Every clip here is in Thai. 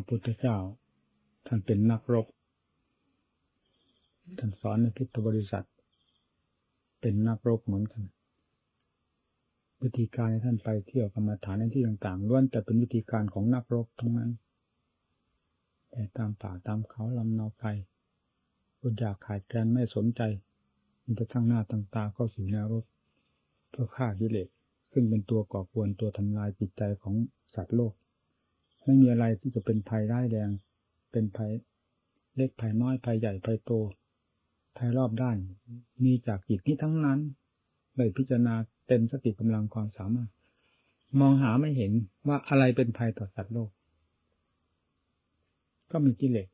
ระพุทธเจ้า ท่านเป็นนักรบ ท่านสอนในพุทธบริษัท เป็นนักรบเหมือนกันวิธีการที่ท่านไปเที่ยวกรรมฐานในที่ต่างๆล้วนแต่เป็นวิธีการของนักรบทั้งนั้นไปตามป่าตามเขาลำนาไพรอดอยากขาดแคลนไม่สนใจ มันจะทั้งหน้าตั้งตาเข้าสู่แนวรบเพื่อฆ่ากิเลสซึ่งเป็นตัวก่อกวนตัวทำลายจิตใจของสัตว์โลก ไม่มีอะไรที่จะเป็นภัยร้ายแรง เป็นภัยเล็กภัยน้อยภัยใหญ่ภัยโตภัยรอบด้าน มีจากจิตนี้ทั้งนั้นเลยพิจารณาเต็มสติกำลังความสามารถ มองหาไม่เห็นว่าอะไรเป็นภัยต่อสัตว์โลก ก็มีกิเลส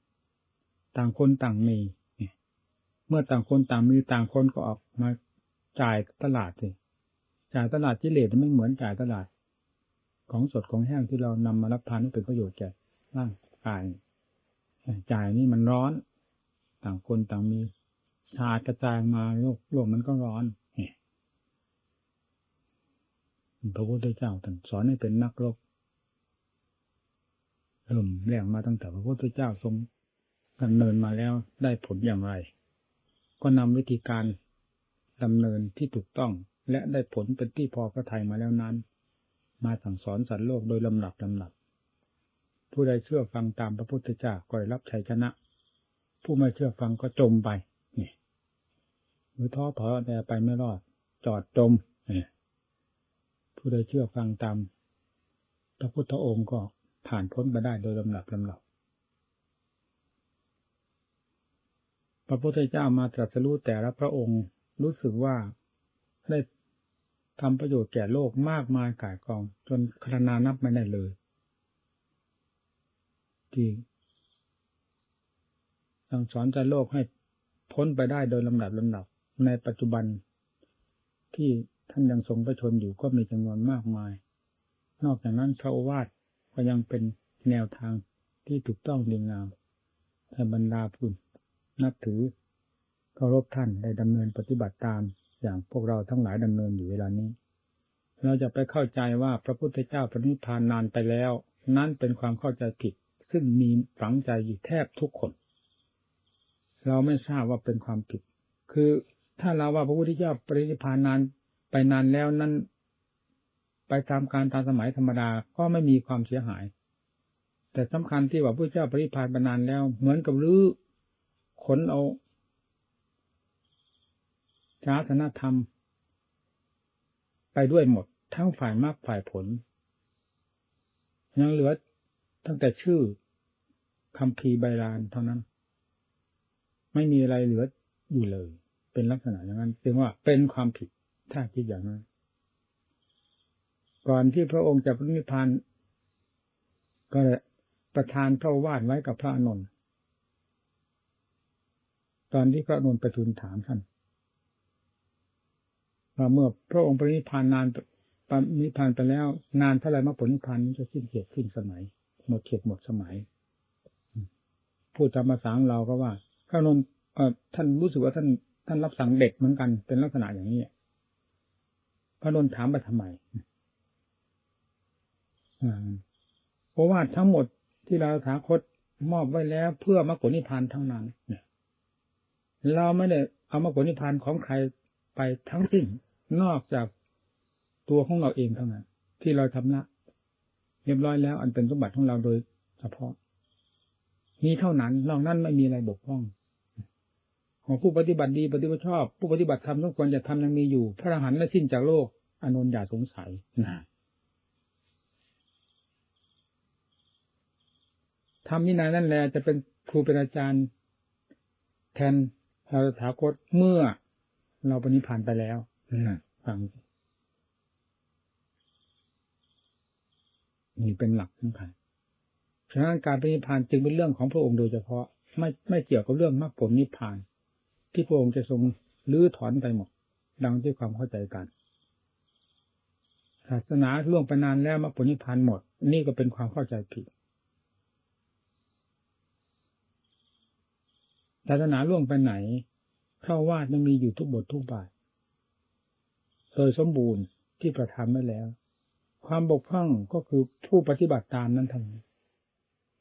ต่างคนต่างมีเมื่อต่างคนต่างมีต่างคนก็ออกมาจ่ายตลาดสิจ่ายตลาดกิเลสไม่เหมือนจ่ายตลาด ของสดของแห้งที่เรานำมารับทานให้เป็นประโยชน์แก่ร่างกายจ่ายนี่มันร้อน ต่างคนต่างมีสาดกระจายมาโลกโลกมันก็ร้อนพระพุทธเจ้าท่านสอนให้เป็นนักรบเริ่มแรกมาตั้งแต่พระพุทธเจ้าทรงดำเนินมาแล้วได้ผลอย่างไร ก็นำวิธีการดำเนินที่ถูกต้องและได้ผลเป็นที่พอพระทัยมาแล้วนั้น มาสั่งสอนสัตว์โลกโดยลำดับลำดับ ผู้ใดเชื่อฟังตามพระพุทธเจ้าก็ได้รับชัยชนะ ผู้ไม่เชื่อฟังก็จมไปนี่หรือท้อถอยแต่ไปไม่รอด จอดจมเนี่ยผู้ใดเชื่อฟังตามพระพุทธองค์ก็ผ่านพ้นไปได้โดยลำดับลำดับพระพุทธเจ้ามาตรัสรู้แต่ละพระองค์รู้สึกว่าได้ ทำประโยชน์แก่โลกมากมายก่ายกอง จนคณานับไม่ได้เลยที่สั่งสอนใจโลกให้พ้นไปได้โดยลำดับลำดับ ในปัจจุบันที่ท่านยังทรงพระชนอยู่ก็มีจำนวนมากมาย นอกจากนั้นพระโอวาทก็ยังเป็นแนวทางที่ถูกต้องดีงามให้บรรดาผู้นับถือเคารพท่านได้ดำเนินปฏิบัติตาม อย่างพวกเราทั้งหลายดำเนินอยู่เวลานี้ เราจะไปเข้าใจว่าพระพุทธเจ้าพระนิพพานนานไปแล้ว นั่นเป็นความเข้าใจผิด ซึ่งมีฝังใจอยู่แทบทุกคน เราไม่ทราบว่าเป็นความผิด คือถ้าเราว่าพระพุทธเจ้าปรินิพพานนานไปนานแล้วนั้นไปตามการตามสมัยธรรมดาก็ไม่มีความเสียหาย แต่สำคัญที่ว่าพระเจ้าปรินิพพานไปนานแล้ว เหมือนกับรื้อขนเอา ศาสนธรรม ไปด้วยหมดทั้งฝ่ายมากฝ่ายผล ยังเหลือตั้งแต่ชื่อคำพีใบลานเท่านั้น ไม่มีอะไรเหลืออยู่เลย เป็นลักษณะอย่างนั้นจึงว่าเป็นความผิดถ้าคิดอย่างนั้น ก่อนที่พระองค์จะพระนิพพานก็ประทานพระวาดไว้กับพระอนุนตอนที่พระอนุนประทูลถามท่าน ว่าเมื่อพระองค์ปรินิพานนานปรินิพานไปแล้ว นานเท่าไรมรรคผลนิพพานจะสิ้นเขตสิ้นสมัย หมดเขตหมดสมัยพูดตามภาษาเราก็ว่าพระนนเอ่อท่านรู้สึกว่าท่านท่านรับสั่งเด็กเหมือนกัน เป็นลักษณะอย่างนี้พระนนถามไปทำไมเพราะว่าทั้งหมดที่เราถาคตมอบไว้แล้ว เพื่อมรรคผลนิพพานทั้งนั้นเนี่ยเราไม่ได้เอามรรคผลนิพพานของใครไปทั้งสิ้น นอกจากตัวของเราเองเท่านั้นที่เราทำละเรียบร้อยแล้ว อันเป็นสมบัติของเราโดยเฉพาะ นี้เท่านั้น นอกนั้นไม่มีอะไรบกพร่อง ของผู้ปฏิบัติดีปฏิบัติชอบ ผู้ปฏิบัติธรรมต้องควรจะทำยังมีอยู่ พระอรหันต์และสิ้นจากโลกอนุนอย่าสงสัยนะทำวินัยนั่นแหละจะเป็นครูเป็นอาจารย์ แทนเราถาคตเมื่อเราปณิพานไปแล้ว ฟังนี่เป็นหลักสำคัญฉะนั้นการปณิพานจึงเป็นเรื่องของพระองค์โดยเฉพาะ ไม่ไม่เกี่ยวกับเรื่องมรรคผลนิพพาน ที่พระองค์จะทรงลื้อถอนไปหมด ดังที่ความเข้าใจกัน ศาสนาล่วงไปนานแล้วมรรคผลนิพพานหมด นี่ก็เป็นความเข้าใจผิด ศาสนาล่วงไปไหนเข้าว่าดยังมีอยู่ทุกบททุกบาท โดยสมบูรณ์ที่ประทานไว้แล้ว ความบกพร่องก็คือผู้ปฏิบัติตามนั้นทั้ง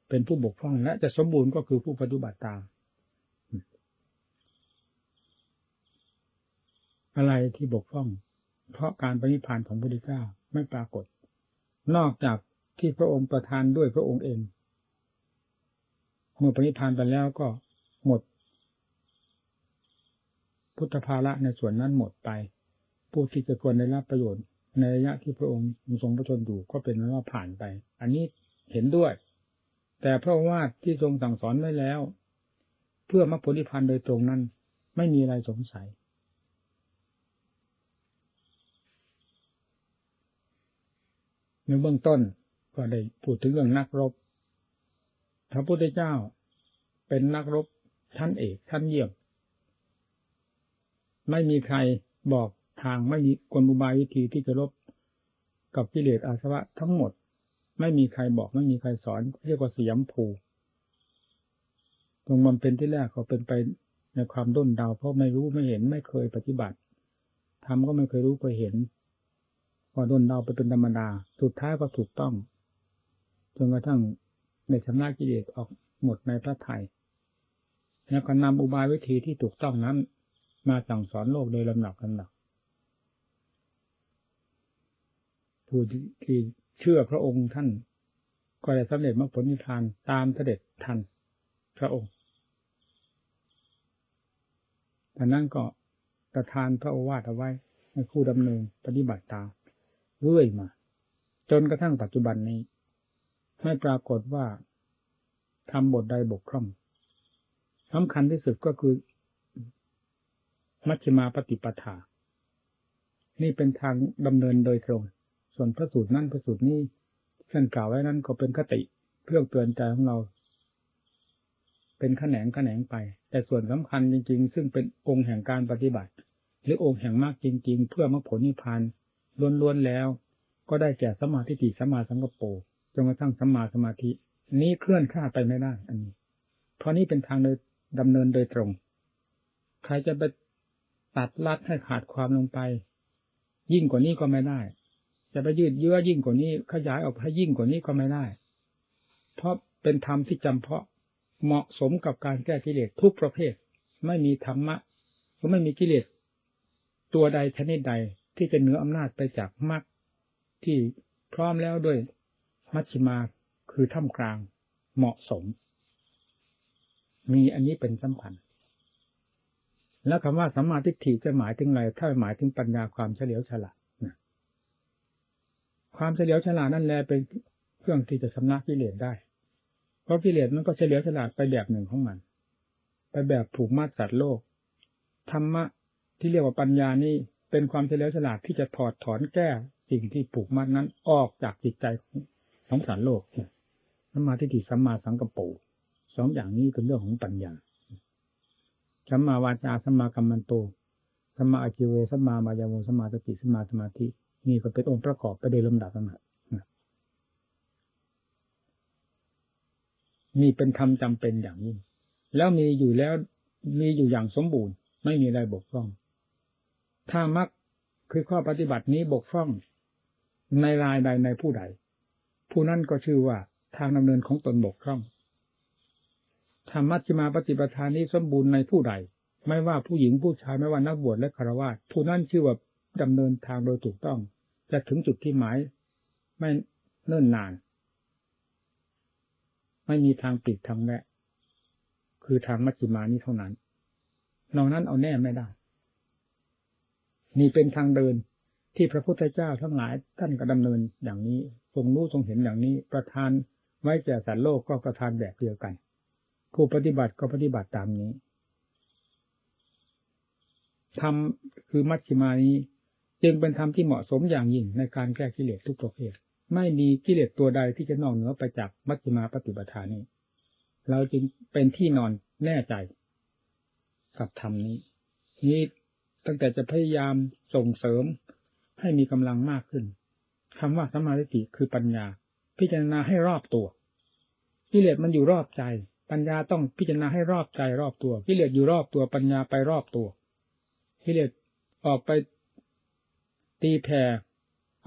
เป็นผู้บกพร่องและจะสมบูรณ์ก็คือผู้ปฏิบัติตาม อะไรที่บกพร่อง เพราะการปฏิพานของพระพุทธเจ้าไม่ปรากฏ นอกจากที่พระองค์ประทานด้วยพระองค์เองเมื่อปฏิพานไปแล้วก็หมด พุทธภาระในส่วนนั้นหมดไป ผู้ที่จะควรได้รับประโยชน์ ในระยะที่พระองค์ทรงพระชนอยู่ก็เป็นว่าผ่านไป อันนี้เห็นด้วย แต่พระว่าทที่ทรงสั่งสอนไว้แล้ว เพื่อมรรคผลนิพพานโดยตรงนั้น ไม่มีอะไรสงสัยในเบื้องต้นก็ได้พูดถึงเรื่องนักรบ พระพุทธเจ้าเป็นนักรบท่านเอกท่านเยี่ยม ไม่มีใครบอก ทางไม่มีกลอุบายวิธีที่จะรบกับกิเลสอาสวะทั้งหมด ไม่มีใครบอกไม่มีใครสอนเรียกว่าสยามภูตรงมันเป็นที่แรกเขาเป็นไปในความด้นเดาเพราะไม่รู้ไม่เห็นไม่เคยปฏิบัติทำก็ไม่เคยรู้เคยเห็นพอด้นเดาไปเป็นธรรมดาสุดท้ายก็ถูกต้องจนกระทั่งในชำระกิเลสออกหมดในพระไทยแล้วก็นำอุบายวิธีที่ถูกต้องนั้น มาสั่งสอนโลกโดยลำดับลำดับ ผู้ที่เชื่อพระองค์ท่าน ก็ได้สำเร็จมรรคผลนิพพานตามเสด็จทันพระองค์แต่นั้นก็ประทานพระโอวาทเอาไว้ให้ผู้ดำเนินปฏิบัติตามเรื่อยมา จนกระทั่งปัจจุบันนี้ ไม่ปรากฏว่าทำบทใดบกพร่องสำคัญที่สุดก็คือ มัชฌิมาปฏิปทา นี่เป็นทางดำเนินโดยตรง ส่วนพระสูตรนั่นพระสูตรนี้เส้นกล่าวไว้นั้นก็เป็นคติเพื่อเตือนใจของเรา เป็นขแขนงขแขนงไป แต่ส่วนสำคัญจริง ๆ ซึ่งเป็นองค์แห่งการปฏิบัติ หรือองค์แห่งมากจริง ๆ เพื่อมรรคผลนิพพานล้วนๆแล้ว ก็ได้แก่สมาธิติสมาสังกปรจนกระทั่งสัมมาสมาธิ นี้เคลื่อนคลาไปไม่ได้ อันนี้ เพราะนี้เป็นทางโดยดำเนินโดยตรง ใครจะไปตัดลัดให้ขาดความลงไป ยิ่งกว่านี้ก็ไม่ได้ จะไปยืดเยื้อยิ่งกว่านี้ ขยายออกให้ยิ่งกว่านี้ก็ไม่ได้ เพราะเป็นธรรมที่จำเพาะเหมาะสมกับการแก้กิเลสทุกประเภท ไม่มีธรรมะก็ไม่มีกิเลสตัวใดชนิดใดที่จะเหนืออำนาจไปจากมรรคที่พร้อมแล้วด้วยมัชฌิมาคือท่ามกลางเหมาะสม มีอันนี้เป็นสำคัญ แล้วคำว่าสัมมาทิฏฐิจะหมายถึงอะไรถ้าหมายถึงปัญญาความเฉลียวฉลาด ความเฉลียวฉลาดนั่นแหละเป็นเครื่องที่จะชำระกิเลสได้ เพราะกิเลสมันก็เฉลียวฉลาดไปแบบหนึ่งของมัน ไปแบบผูกมัดสัตว์โลก ธรรมะที่เรียกว่าปัญญานี่เป็นความเฉลียวฉลาดที่จะถอดถอนแก้สิ่งที่ผูกมัดนั้นออกจากจิตใจของของสารโลกสัมมาทิฏฐิสัมมาสังกัปปุสองอย่างนี้เป็นเรื่องของปัญญาสัมมาวาจาสัมมากัมมันโตสัมมาอาจิเวสัมมามายาโมสัมมาสติสัมมาสมาธิ นี่ก็เป็นองค์ประกอบไปโดยลำดับลำดับนี่เป็นธรรมจำเป็นอย่างนี้แล้วมีอยู่แล้วมีอยู่อย่างสมบูรณ์ ไม่มีอะไรบกพร่อง ถ้ามักคือข้อปฏิบัตินี้บกพร่อง ในรายใดในผู้ใด ผู้นั้นก็ชื่อว่าทางดำเนินของตนบกพร่องธรรมัชฌิมาปฏิปทานนี้สมบูรณ์ในผู้ใด ไม่ว่าผู้หญิงผู้ชายไม่ว่านักบวชและคารวะผู้นั้นชื่อว่าดำเนินทางโดยถูกต้อง จะถึงจุดที่หมาย ไม่เนิ่นนาน ไม่มีทางปิดทางแวะคือทางมัชฌิมานี้เท่านั้น นอกนั้นเอาแน่ไม่ได้ นี่เป็นทางเดินที่พระพุทธเจ้าทั้งหลายท่านก็ดำเนินอย่างนี้ ทรงรู้ทรงเห็นอย่างนี้ ประทานไว้แก่สัตว์โลกก็ประทานแบบเดียวกัน ผู้ปฏิบัติก็ปฏิบัติตามนี้ธรรมคือมัชฌิมานี้ จึงเป็นธรรมที่เหมาะสมอย่างยิ่งในการแก้กิเลสทุกประเภทไม่มีกิเลสตัวใดที่จะนอกเหนือไปจากมัชฌิมาปฏิปทานี้ เราจึงเป็นที่นอนแน่ใจ กับธรรมนี้นี้ตั้งแต่จะพยายามส่งเสริมให้มีกำลังมากขึ้นคำว่าสมาธิคือปัญญา พิจารณาให้รอบตัวกิเลสมันอยู่รอบใจ ปัญญาต้องพิจารณาให้รอบใจรอบตัวกิเลสอยู่รอบตัวปัญญาไปรอบตัวกิเลสออกไป ตีแผ่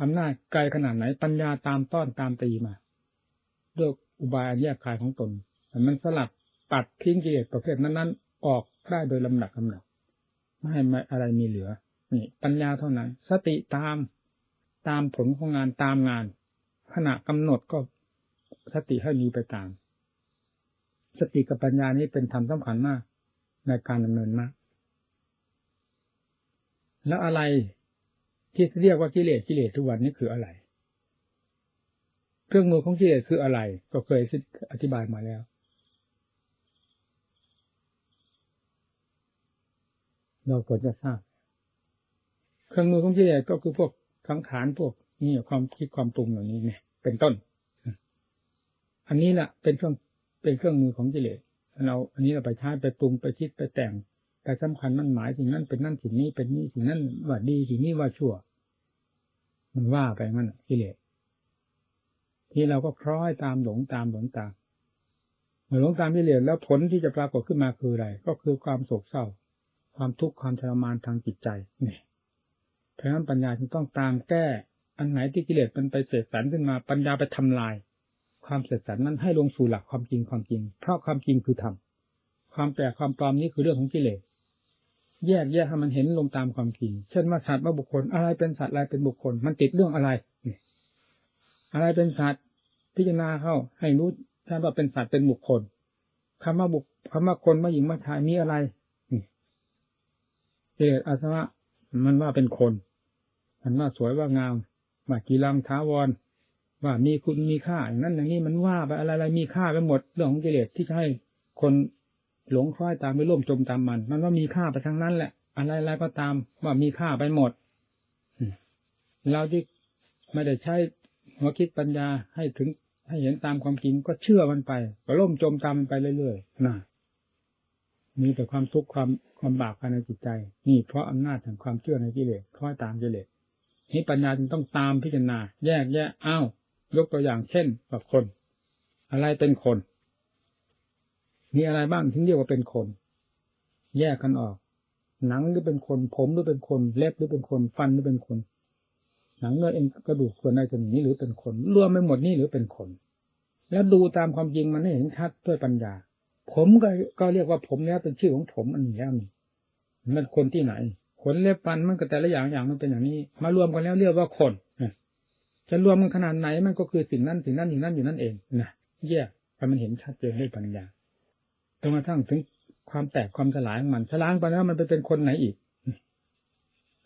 อำนาจไกลขนาดไหน ปัญญาตามต้อนตามตีมาด้วยอุบายอันแยกคายของตนแต่มันสลัดปัดทิ้งกิเลสประเภทนั้นๆ ออกได้โดยลำดับลำดับไม่ให้อะไรมีเหลือ นี่ ปัญญาเท่านั้น สติตามตามผลของงานตามงาน ขณะกำหนดก็สติให้มีไปตาม สติกับปัญญานี้เป็นธรรมสำคัญมาก ในการดำเนินมาก แล้วอะไร ที่เรียกว่ากิเลสกิเลสทุกวันนี้คืออะไร เครื่องมือของกิเลสคืออะไร ก็เคยอธิบายมาแล้ว เราควรจะทราบ เครื่องมือของกิเลสก็คือพวกสังขารพวกนี่ความคิดความปรุงเหล่านี้เนี่ย เป็นต้น อันนี้แหละเป็นเครื่องเป็นเครื่องมือของกิเลสเรา อันนี้เราไปใช้ไปปรุงไปคิดไปแต่ง แต่สำคัญมันหมายสิ่งนั้นเป็นนั่นสิ่งนี้เป็นนี่สิ่งนั้นว่าดีสิ่งนี้ว่าชั่ว มันว่าไปงั้นกิเลสที่เราก็คล้อยตามหลงตามหลงตามเมื่อหลงตามกิเลสแล้วผลที่จะปรากฏขึ้นมาคืออะไร ก็คือความโศกเศร้า ความทุกข์ความทรมานทางจิตใจนี่เพราะฉะนั้นปัญญาจึงต้องตามแก้ อันไหนที่กิเลสมันไปเสดสรรขึ้นมาปัญญาไปทำลาย ความเสดสรรนั้นให้ลงสู่หลักความจริงความจริง เพราะความจริงคือธรรมความแปลกความปลอมนี้คือเรื่องของกิเลส แยกแยกให้มันเห็นลงตามความจริง เช่นว่าสัตว์ว่าบุคคลอะไรเป็นสัตว์อะไรเป็นบุคคล มันติดเรื่องอะไร อะไรเป็นสัตว์ พิจารณาเข้าให้รู้ท่านว่าเป็นสัตว์เป็นบุคคลคำว่าบุคคำว่าคนว่าหญิงว่าชายมีอะไรเอออาสวะมันว่าเป็นคน มันว่าสวยว่างามว่ากีรังท้าวร ว่ามีคุณมีค่าอย่างนั้นอย่างนี้มันว่าไปอะไรอะไรมีค่าไปหมดเรื่องของกิเลสที่จะให้คน หลงคล้อยตามไปร่วมจมตามมัน มันว่ามีค่าไปทั้งนั้นแหละ อะไรอะไรก็ตามว่ามีค่าไปหมดเราที่ไม่ได้ใช้หัวคิดปัญญาให้ถึงให้เห็นตามความจริงก็เชื่อมันไปก็ล่มจมตามมันไปเรื่อยๆนะมีแต่ความทุกข์ความความบาปภายในจิตใจ นี่เพราะอำนาจแห่งความเชื่อในกิเลสคล้อยตามกิเลสนี่ปัญญาจึงต้องตามพิจารณา แยกแยะอ้าวยกตัวอย่างเช่นกับคน อะไรเป็นคน มีอะไรบ้างถึงเรียกว่าเป็นคน แยกกันออก หนังหรือเป็นคน ผมหรือเป็นคน เล็บหรือเป็นคน ฟันหรือเป็นคน หนังเนื้อเอ็นกระดูกส่วนในส่วนนี้หรือเป็นคน รวมไปหมดนี่หรือเป็นคน แล้วดูตามความจริงมันให้เห็นชัดด้วยปัญญา ผมก็ก็เรียกว่าผมแล้วเป็นชื่อของผมอันนี้แล้วนี่มันคนที่ไหน ขนเล็บฟันมันก็แต่ละอย่างอย่างมันเป็นอย่างนี้ มารวมกันแล้วเรียกว่าคนจะรวมมันขนาดไหนมันก็คือสิ่งนั้นสิ่งนั้นอย่างนั้นอยู่นั่นเองนะแยกให้มันเห็นชัดเจนด้วยปัญญา จนกระทั่งถึงความแตกความสลายของมันสลายไปแล้วมันไปเป็นคนไหนอีก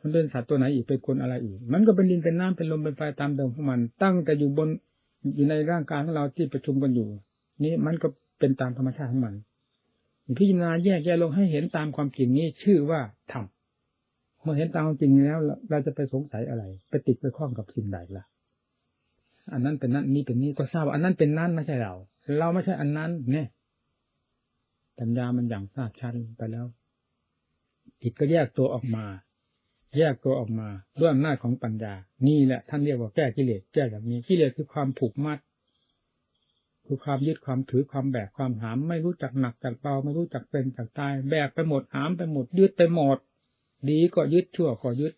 มันเป็นสัตว์ตัวไหนอีกเป็นคนอะไรอีก มันก็เป็นดินเป็นน้ำเป็นลมเป็นไฟตามเดิมของมัน ตั้งแต่อยู่บนอยู่ในร่างกายของเราที่ประชุมกันอยู่ นี่มันก็เป็นตามธรรมชาติของมันพิจารณาแยกแยะลงให้เห็นตามความจริงนี้ชื่อว่าธรรมเมื่อเห็นตามความจริงแล้ว เราจะไปสงสัยอะไร ไปติดไปคล้องกับสิ่งใดล่ะ อันนั้นเป็นนั้นนี่เป็นนี่ก็ทราบว่าอันนั้นเป็นนั้นไม่ใช่เรา เราไม่ใช่อันนั้นเนี่ย ปัญญามันอย่างทราบชัดไปแล้วจิตก็แยกตัวออกมา แยกตัวออกมาด้วยอำนาจของปัญญา นี่แหละท่านเรียกว่าแก้กิเลสแก้แบบนี้กิเลสคือความผูกมัด คือความยึดความถือความแบกความหาม ไม่รู้จักหนักจักเบาไม่รู้จักเป็นจักตาย แบกไปหมดหามไปหมดยึดไปหมด ดีก็ยึดชั่วก็ยึด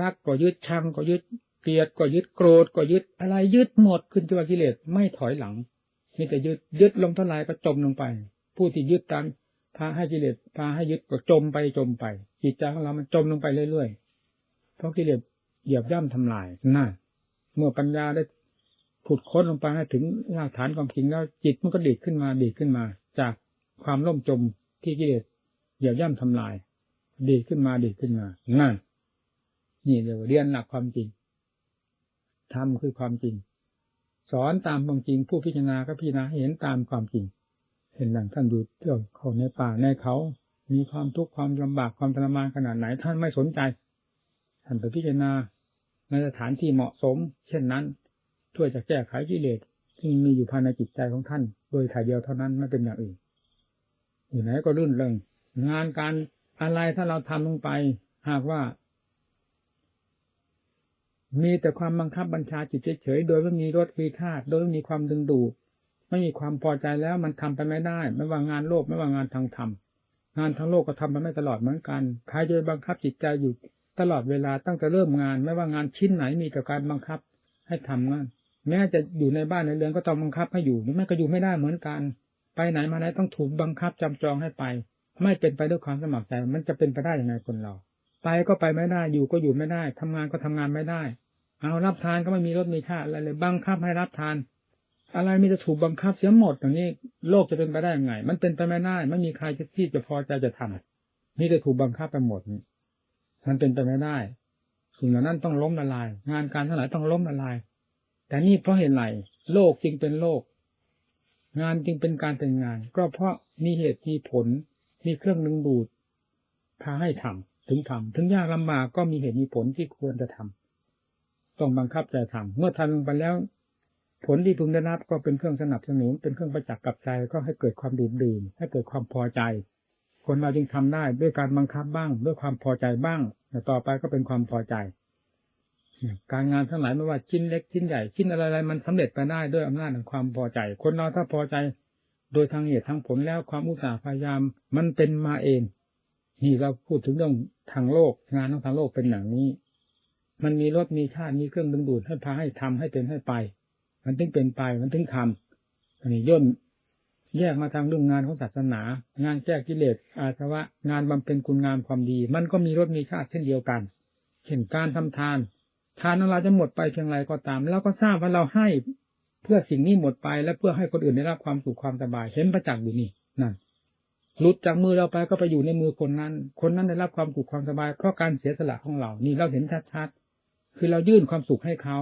รักก็ยึดชังก็ยึดเกลียดก็ยึดโกรธก็ยึดอะไรยึดหมดขึ้นตัวกิเลสไม่ถอยหลังมีแต่ยึดยึดลงเท่าไรก็จมลงไป ผู้ที่ยึดตามพาให้กิเลสพาให้ยึดก็จมไปจมไป จิตใจของเรามันจมลงไปเรื่อยๆเพราะกิเลสเหยียบย่ำทำลายน่าเมื่อปัญญาได้ขุดค้นลงไปให้ถึงรากฐานความจริงแล้ว จิตมันก็ดีดขึ้นมาดีดขึ้นมา จากความล่มจมที่กิเลสเหยียบย่ำทำลาย ดีขึ้นมาดีขึ้นมานั่นนี่เรียเรียนหลักความจริงทำคือความจริง สอนตามความจริง ผู้พิจารณาก็พิจารณาเห็นตามความจริง เห็นหลังท่านดูเที่ยวเขาในป่าในเขา มีความทุกข์ความลำบากความทรมานขนาดไหน ท่านไม่สนใจท่านไปพิจารณาในสถานที่เหมาะสม เช่นนั้นช่วยจะแก้ไขกิเลสที่มีอยู่ภายในจิตใจของท่าน โดยถ่ายเดียวเท่านั้นไม่เป็นอย่างอื่นอยู่ไหนก็รื่นเริงงานการอะไรถ้าเราทำลงไปหากว่า มีแต่ความบังคับบัญชาจิตเฉยๆโดยไม่มีรสมีธาตุโดยไม่มีความดึงดูด ไม่มีความพอใจแล้วมันทำไปไม่ได้ ไม่ว่างานโลกไม่ว่างานทางธรรมงานทางโลกก็ทำไปไม่ตลอดเหมือนกันใครจะบังคับจิตใจอยู่ตลอดเวลาตั้งแต่เริ่มงาน ไม่ว่างานชิ้นไหนมีแต่การบังคับให้ทำงานแม้จะอยู่ในบ้านในเรือนก็ต้องบังคับให้อยู่หรือไม่ก็อยู่ไม่ได้เหมือนกัน ไปไหนมาไหนต้องถูกบังคับจำจองให้ไป ไม่เป็นไปด้วยความสมัครใจมันจะเป็นไปได้ยังไงคนเรา ไปก็ไปไม่ได้อยู่ก็อยู่ไม่ได้ทำงานก็ทำงานไม่ได้ เอารับทานก็ไม่มีรสมีชาอะไรเลยบังคับให้รับทาน อะไรมีจะถูกบังคับเสียหมดอย่างนี้โลกจะเป็นไปได้ยังไง มันเป็นไปไม่ได้ไม่มีใครที่จะพอใจจะทำนี่จะถูกบังคับไปหมดมันเป็นไปไม่ได้สิ่งเหล่านั้นต้องล้มละลาย งานการทั้งหลายต้องล้มละลาย แต่นี่เพราะเหตุไรโลกจึงเป็นโลก งานจึงเป็นการเป็นงาน ก็เพราะมีเหตุมีผล มีเครื่องดึงดูด พาให้ทำถึงทำถึงยากลำบากก็มีเหตุมีผลที่ควรจะทำต้องบังคับใจทำเมื่อทำลงไปแล้ว ผลที่พึงได้รับก็เป็นเครื่องสนับสนุน เป็นเครื่องประจักษ์กับใจก็ให้เกิดความดื่มดื่มให้เกิดความพอใจ คนเราจึงทำได้ด้วยการบังคับบ้าง ด้วยความพอใจบ้างแต่ต่อไปก็เป็นความพอใจ การงานทั้งหลายไม่ว่าชิ้นเล็กชิ้นใหญ่ชิ้นอะไรๆมันสำเร็จไปได้ด้วยอำนาจแห่งความพอใจ คนเราถ้าพอใจ โดยทางเหตุทางผลแล้วความอุตสาห์พยายาม มันเป็นมาเองนี่เราพูดถึงเรื่องทางโลกงานทั้งทางโลกเป็นอย่างนี้ มันมีรถมีชาติมีเครื่องดึงดูดให้พาให้ทำให้เป็นให้ไป มันถึงเป็นไปมันถึงทำอันนี้ย่นแยกมาทางเรื่องงานของศาสนา งานแก้กิเลสอาสวะงานบำเพ็ญคุณงามความดี มันก็มีรถมีชาติเช่นเดียวกันเช่นการทำทาน ทานของเราจะหมดไปเพียงไรก็ตามเราก็ทราบว่าเราให้เพื่อสิ่งนี้หมดไปและเพื่อให้คนอื่นได้รับความสุขความสบายเห็นประจักษ์อยู่นี่นั่นหลุดจากมือเราไปก็ไปอยู่ในมือคนนั้น คนนั้นได้รับความสุขความสบายเพราะการเสียสละของเรานี่เราเห็นชัดๆคือเรายื่นความสุขให้เขา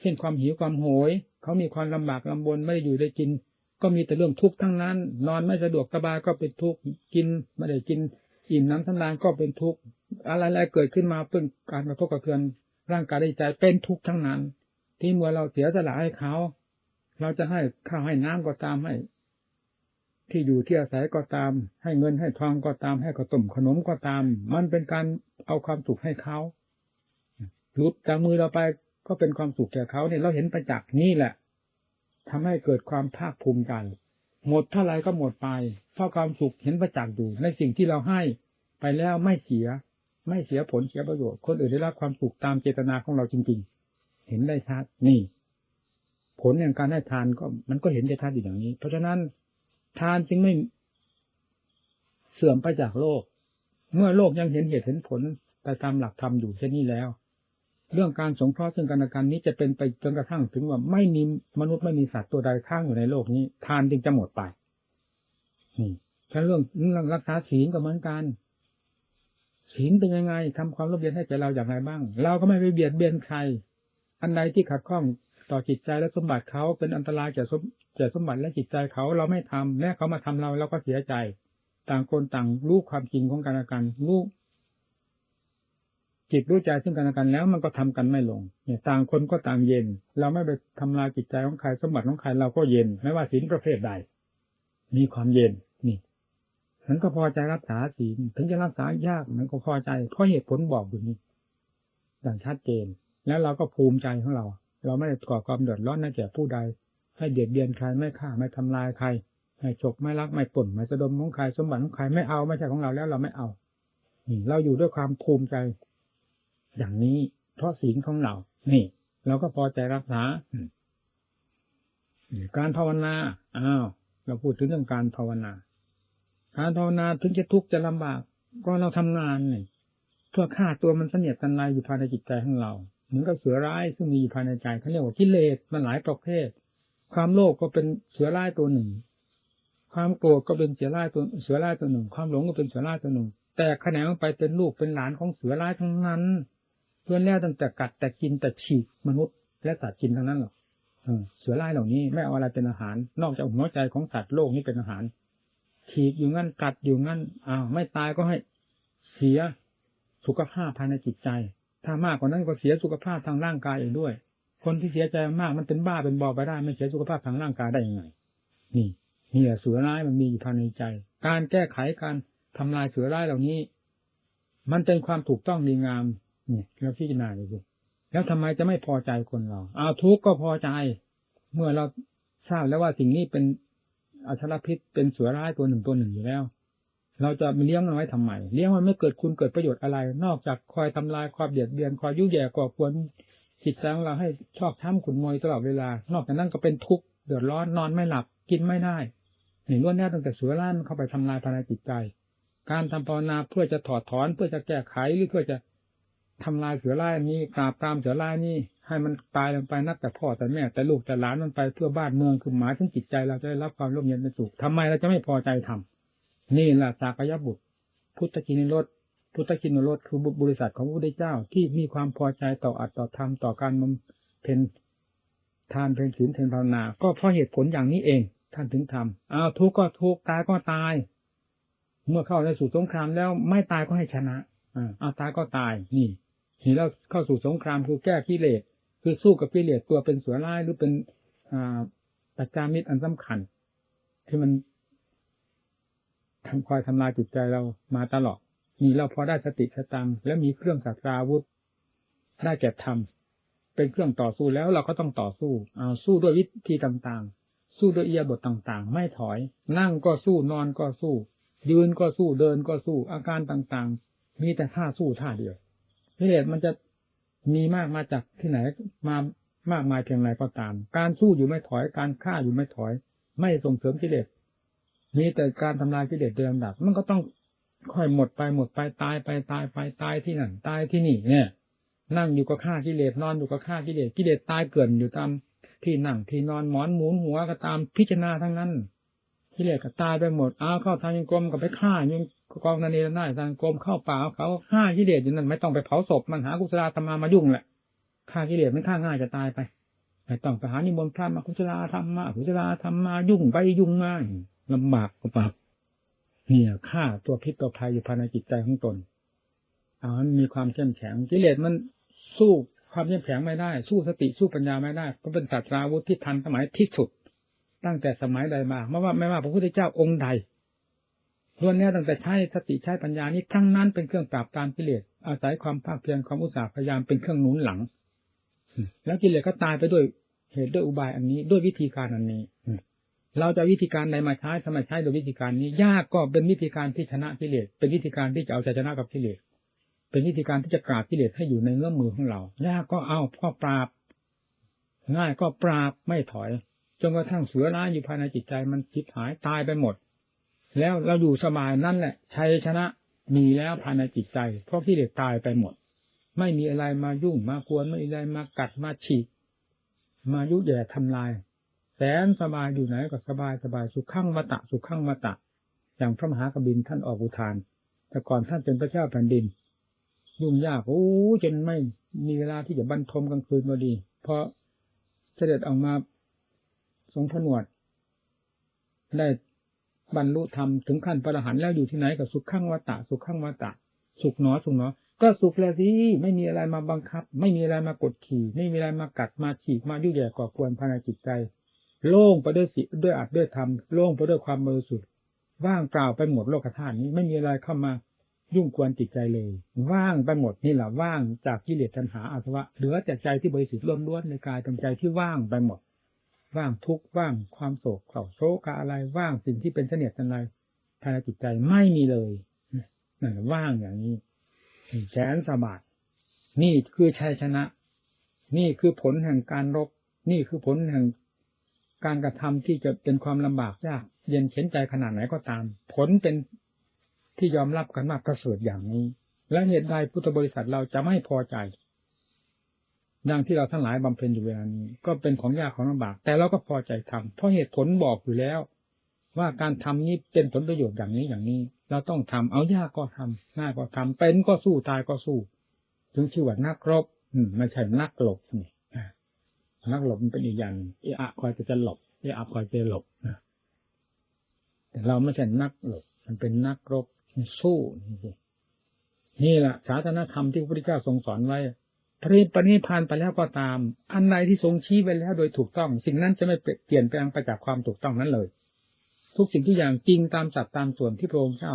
เช่นความหิวความโหย เขามีความลำบากลำบนไม่ได้อยู่ได้กิน ก็มีแต่เรื่องทุกข์ทั้งนั้น นอนไม่สะดวกสบายก็เป็นทุกข์กินไม่ได้กิน อิ่มน้ำสำราญก็เป็นทุกข์อะไรๆเกิดขึ้นมาเป็นการกระทบกระเทือนร่างกายได้ใจเป็นทุกข์ทั้งนั้น ที่เมื่อเราเสียสละให้เขา เราจะให้ข้าวให้น้ำก็ตามให้ ที่อยู่ที่อาศัยก็ตาม ให้เงินให้ทองก็ตาม ให้ขนมขนมก็ตาม มันเป็นการเอาความสุขให้เขาหลุดจากมือเราไป ก็เป็นความสุขแก่เขาเนี่ยเราเห็นประจักษ์นี่แหละทำให้เกิดความภาคภูมิใจหมดเท่าไรก็หมดไปเพราะความสุขเห็นประจักษ์อยู่ในสิ่งที่เราให้ไปแล้วไม่เสีย ไม่เสียผลเสียประโยชน์คนอื่นได้รับความสุขตามเจตนาของเราจริง ๆ เห็นได้ชัดนี่ ผลแห่างการให้ทานก็มันก็เห็นได้ชัดอยู่อย่างนี้ เพราะฉะนั้นทานจึงไม่เสื่อมไปจากโลก เมื่อโลกยังเห็นเหตุเห็นผลไปตามหลักธรรมอยู่เช่นนี้แล้ว เรื่องการสงเคราะห์ซึ่งกันและกันนี้จะเป็นไปจนกระทั่งถึงว่าไม่มีมนุษย์ไม่มีสัตว์ตัวใดข้างอยู่ในโลกนี้ ทานจึงจะหมดไปนี่ถ้าเรื่องเรื่องรักษาศีลก็เหมือนกันศีลเป็นยังไงทำความร่มเย็นให้ใจเราอย่างไรบ้าง เราก็ไม่ไปเบียดเบียนใคร อันใดที่ขัดข้องต่อจิตใจและสมบัติเขาเป็นอันตรายแก่สมแก่สมบัติและจิตใจเขาเราไม่ทำแม้เขามาทำเราเราก็เสียใจ ต่างคนต่างรู้ความจริงของกันและกันรู้ จิตรู้ใจซึ่งกันและกันแล้วมันก็ทำกันไม่ลงเนี่ยต่างคนก็ต่างเย็น เราไม่ไปทำลายจิตใจของใครสมบัติของใครเราก็เย็น ไม่ว่าศีลประเภทใด มีความเย็นนี่มันก็พอใจรักษาศีลถึงจะรักษายากมันก็พอใจเพราะเหตุผลบอกอยู่นี่อย่างชัดเจน แล้วเราก็ภูมิใจของเรา เราไม่ได้ก่อความเดือดร้อนให้แก่ผู้ใด ให้เบียดเบียนใครไม่ฆ่าไม่ทำลายใครให้ฉกไม่ลักไม่ป่นไม่สะดมของใครสมบัติของใครไม่เอาไม่ใช่ของเราแล้วเราไม่เอานี่เราอยู่ด้วยความภูมิใจ อย่างนี้เพราะศีลของเรา นี่ เราก็พอใจรักษาการภาวนาอ้าวเราพูดถึงเรื่องการภาวนา การภาวนาถึงจะทุกข์จะลำบาก ก็เราทำงานนี่เพื่อฆ่าตัวมันเสนียดตันไรอยู่ภายในจิตใจของเรา เหมือนกับเสือร้ายซึ่งมีอยู่ภายในใจเขาเรียกว่ากิเลสมันหลายประเภท ความโลภก็เป็นเสือร้ายตัวหนึ่ง ความโกรธก็เป็นเสือร้ายตัวเสือร้ายตัวหนึ่ง ความหลงก็เป็นเสือร้ายตัวหนึ่ง แต่แขนงไปเป็นลูกเป็นหลานของเสือร้ายทั้งนั้น เพื่อนแล้วตั้งแต่กัดแต่กินแต่ฉีกมนุษย์ และสัตว์กินทั้งนั้นหรอกเสือร้ายเหล่านี้ไม่เอาอะไรเป็นอาหาร นอกจากหัวใจของสัตว์โลกนี้เป็นอาหารฉีกอยู่งั้นกัดอยู่งั้นอ้าวไม่ตายก็ให้เสียสุขภาพภายในจิตใจ ถ้ามากกว่านั้นก็เสียสุขภาพทางร่างกายเองด้วย คนที่เสียใจมากมันเป็นบ้าเป็นบอไปได้ไม่เสียสุขภาพทางร่างกายได้ยังไง นี่นี่เสือร้ายมันมีอยู่ภายในใจ การแก้ไขการทำลายเสือร้ายเหล่านี้ มันเป็นความถูกต้องดีงาม นี่ยเราพิจารณาดูแล้วทำไมจะไม่พอใจคนเราเอาทุกข์ก็พอใจ เมื่อเราทราบแล้วว่าสิ่งนี้เป็นอสารพิษเป็นสือร้ายตัวหนึ่งตัวหนึ่งอยู่แล้ว เราจะเลี้ยงมันไว้ทำไมเลี้ยงมันไม่เกิดคุณเกิดประโยชน์อะไร นอกจากคอยทำลายความเบียดเบียนคอยยุ่ยแย่ก่อกวนจิตใจของเราให้ชอกช้ำขุนมวยตลอดเวลา นอกจากนั้นก็เป็นทุกข์เดือดร้อนนอนไม่หลับกินไม่ได้หนึ่งล้วนแน่ตั้งแต่สือล้านเข้าไปทำลายภายในจิตใจ การทำภาวนาเพื่อจะถอดถอนเพื่อจะแก้ไขหรือเพื่อจะ ทำลายเสือร้ายนี้ปราบปรามเสือร้ายนี้ให้มันตายลงไปนับแต่พ่อแต่แม่แต่ลูกแต่หลานมันไปเพื่อบ้านเมืองคือหมายถึงจิตใจเราจะได้รับความร่มเย็นเป็นสุขทำไมเราจะไม่พอใจทำนี่แหละสากยบุตร พุทธกินรสพุทธกินรสคือบริษัทของพระพุทธเจ้าที่มีความพอใจต่ออัตต่อธรรมต่อการบำเพ็ญทานเพ็ญศีลเพ็ญภาวนา ก็เพราะเหตุผลอย่างนี้เอง ท่านถึงทำอ้าวทุกข์ก็ทุกข์ตายก็ตาย เมื่อเข้าในสู่สงครามแล้วไม่ตายก็ให้ชนะอ่าเอาตายก็ตายนี่ นี่เราเข้าสู่สงครามคือแก้กิเลสคือสู้กับกิเลสตัวเป็นสือร้ายหรือเป็นอปัจจามิตรอันสำคัญ ที่มันทำคอยทำลายจิตใจเรามาตลอดนี่เราพอได้สติสตังและมีเครื่องสัตราวุธได้แก่ธรรมเป็นเครื่องต่อสู้แล้วเราก็ต้องต่อสู้เอาสู้ด้วยวิธีต่างๆ สู้ด้วยเอียบทต่างๆ ไม่ถอย นั่งก็สู้นอนก็สู้ ยืนก็สู้เดินก็สู้อาการต่างๆ มีแต่ท่าสู้ท่าเดียว กิเลสมันจะมีมากมาจากที่ไหนมามากมายเพียงไรก็ตาม การสู้อยู่ไม่ถอยการฆ่าอยู่ไม่ถอย ไม่ส่งเสริมกิเลสมีแต่การทำลายกิเลสโดยลำดับ มันก็ต้องค่อยหมดไปหมดไปตายไปตายไปตายที่นั่นตายที่นี่เนี่ย นั่งอยู่ก็ฆ่ากิเลสนอนอยู่ก็ฆ่ากิเลสกิเลสตายเกลื่อนอยู่ตามที่นั่งที่นอนหมอนหมุนหัวก็ตามพิจารณาทั้งนั้น กิเลสก็ตายไปหมดเอาเข้าทางยังกรมก็ไปฆ่ายังกองนันเนรนาทางกรมเข้าป่าเขาฆ่ากิเลสอยู่นั่นไม่ต้องไปเผาศพมันหากุศลธรรมามายุ่งแหละฆ่ากิเลสไม่ฆ่าง่ายจะตายไปไม่ต้องไปหานิมนต์พระมากุศลธรรมมากุศลธรรมมายุ่งไปยุ่งง่ายลำบากก็ปากเนี่ยฆ่าตัวพิษตัวภัยอยู่ภายในจิตใจของตนเอามันมีความเข้มแข็งกิเลสมันสู้ความเข้มแข็งไม่ได้ สู้สติสู้ปัญญาไม่ได้เพราะเป็นศาสตราวุธที่ทันสมัยที่สุด ตั้งแต่สมัยใดมาไม่ว่าไม่ว่าพระพุทธเจ้าองค์ใดล้วนแล้วตั้งแต่ใช้สติใช้ปัญญานี้ทั้งนั้นเป็นเครื่องปราบตามกิเลสอาศัยความภาคเพียรความอุตสาห์พยายามเป็นเครื่องหนุนหลัง แล้วกิเลสก็ตายไปด้วยเหตุด้วยอุบายอันนี้ด้วยวิธีการอันนี้เราจะวิธีการใดมาใช้สมัยใช้โดยวิธีการนี้ยากก็เป็นวิธีการที่ชนะกิเลสเป็นวิธีการที่จะเอาชนะกับกิเลสเป็นวิธีการที่จะกราบกิเลสให้อยู่ในเงื้อมมือของเรายากก็เอาพ่อปราบ ง่ายก็ปราบไม่ถอย จนกระทั่งเสือร้ายอยู่ภายในจิตใจมันคิดหายตายไปหมด แล้วเราอยู่สบายนั่นแหละชัยชนะมีแล้วภายในจิตใจ เพราะกิเลสตายไปหมด ไม่มีอะไรมายุ่งมากวนไม่มีอะไรมากัดมาฉีกมายุแย่ทำลายแสนสบายอยู่ไหนก็สบายสบายสุขขังมาตะ สุขขังมาตะ อย่างพระมหากบินท่านออกอุทาน แต่ก่อนท่านเป็นพระเจ้าแผ่นดิน ยุ่งยากโอ้จนไม่มีเวลาที่จะบรรทมกลางคืนพอดี เพราะเสด็จออกมา ทรงผนวด ได้บรรลุธรรมถึงขั้นพระอรหันต์แล้วอยู่ที่ไหนกับสุขขั้งวตตะสุขขั้งวตตะ สุขหนอสุขหนอ ก็สุขแล้วสิไม่มีอะไรมาบังคับ ไม่มีอะไรมากดขี่ ไม่มีอะไรมากัดมาฉีกมายุ่ยแย่ก่อกวนภายในจิตใจ โล่งไปด้วยสิด้วยอัดด้วยธรรมโล่งไปด้วยความบริสุทธิ์ว่างเปล่าไปหมดโลกธาตุนี้ไม่มีอะไรเข้ามายุ่งกวนจิตใจเลย ว่างไปหมดนี่แหละว่างจากกิเลสตัณหาอาสวะเหลือแต่ใจที่บริสุทธิ์ล้วนๆในกายทำใจที่ว่างไปหมด ว่างทุกข์ว่างความโศกเศร้าโศกอะไรว่างสิ่งที่เป็นเสนียดสันไรภายในจิตใจไม่มีเลยนั่นว่างอย่างนี้แสนสบายนี่คือชัยชนะ นี่คือผลแห่งการรบ นี่คือผลแห่งการกระทำที่จะเป็นความลำบากยากเย็นเข็นใจขนาดไหนก็ตาม ผลเป็นที่ยอมรับกันมากประเสริฐอย่างนี้ และเหตุใดพุทธบริษัทเราจะไม่พอใจ ดังที่เราทั้งหลายบำเพ็ญอยู่เวลานี้ ก็เป็นของยากของลำบาก แต่เราก็พอใจทำเพราะเหตุผลบอกอยู่แล้ว ว่าการทำนี้เป็นผลประโยชน์อย่างนี้อย่างนี้ เราต้องทำเอายากก็ทำง่ายก็ทำเป็นก็สู้ตายก็สู้ ถึงชื่อว่านักรบอืมไม่ใช่นักหลบนี่นักหลบมันเป็นอีกอย่างเอะอะคอยจะหลบเอะอะคอยจะหลบนะแต่เราไม่ใช่นักหลบมันเป็นนักรบสู้นี่นี่แหละศาสนธรรมที่พระพุทธเจ้าทรงสอนไว้ พระปณิพานไปแล้วก็ตาม อันใดที่ทรงชี้ไว้แล้วโดยถูกต้อง สิ่งนั้นจะไม่เปลี่ยนแปลงไปจากความถูกต้องนั้นเลย ทุกสิ่งทุกอย่างจริงตามสัตว์ตามส่วนที่พระองค์เจ้า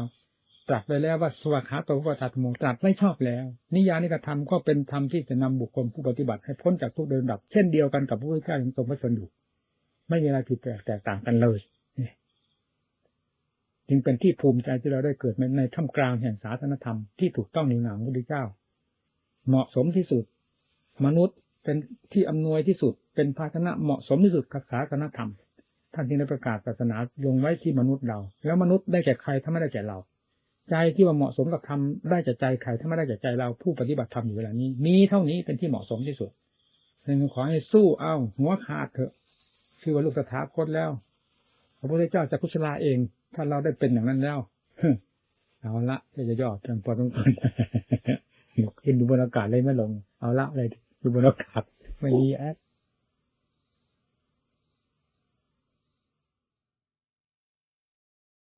ตรัสไปแล้วว่าสวากขาโตวตาธรรมงตรัสไม่ชอบแล้ว นิยานิกธรรมก็เป็นธรรมที่จะนำบุคคลผู้ปฏิบัติให้พ้นจากทุกเดินดับ เช่นเดียวกันกับพระพุทธเจ้าทรงพระชนอยู่ไม่มีอะไรผิดแปลกแตกต่างกันเลยจึงเป็นที่ภูมิใจที่เราได้เกิดในท่ามกลางแห่งศาสนธรรมที่ถูกต้องในนามพระพุทธเจ้า เหมาะสมที่สุด มนุษย์เป็นที่อำนวยที่สุด เป็นภาชนะเหมาะสมที่สุดกับศาสนธรรม ท่านจึงได้ประกาศศาสนาลงไว้ที่มนุษย์เรา แล้วมนุษย์ได้แก่ใครถ้าไม่ได้แก่เรา ใจที่ว่าเหมาะสมกับธรรมได้จากใจใครถ้าไม่ได้จากใจเราผู้ปฏิบัติธรรมอยู่เวลานี้ มีเท่านี้เป็นที่เหมาะสมที่สุดฉะนั้นขอให้สู้เอาหัวขาดเถอะชื่อว่าลูกสถาคตแล้วพระพุทธเจ้าจะกุศลาเอง ถ้าเราได้เป็นอย่างนั้นแล้วเอาละจะย่อเพียงพอสมควรขึ้นดูบนอากาศเลยไม่ลง เอาละเลย อยู่บนอากาศไม่มีแอค